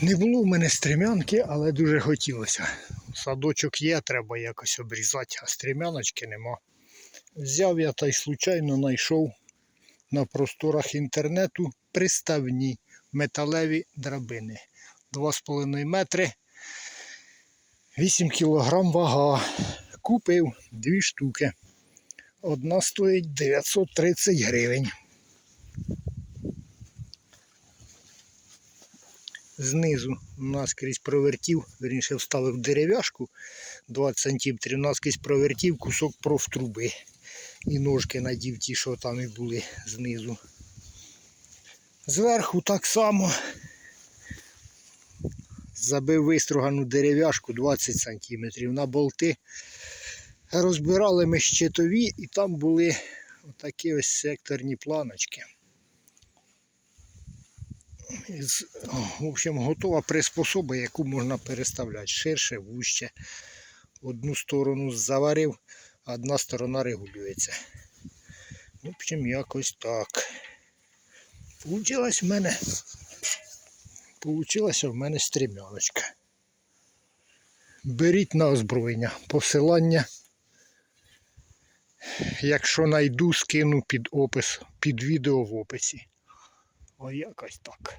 Не було в мене стрімянки, але дуже хотілося. Садочок є, треба якось обрізати, а стрімяночки нема. Взяв я та й случайно знайшов на просторах інтернету приставні металеві драбини. 2,5 метри, 8 кілограм вага. Купив дві штуки. Одна стоїть 930 гривень. Знизу наскрізь провертів, верніше вставив дерев'яшку 20 см, наскрізь провертів кусок профтруби. І ножки надів ті, що там і були знизу. Зверху так само забив вистругану дерев'яшку 20 см на болти. Розбирали ми щитові і там були отакі ось секторні планочки. В общем, готова приспособа, яку можна переставляти ширше, вужче. Одну сторону заварив, а одна сторона регулюється. В общем, якось так. Получилась в мене. Получилася в мене стрімяночка. Беріть на озброєння. Посилання. Якщо найду, скину під опис, під відео в описі. О, якось так.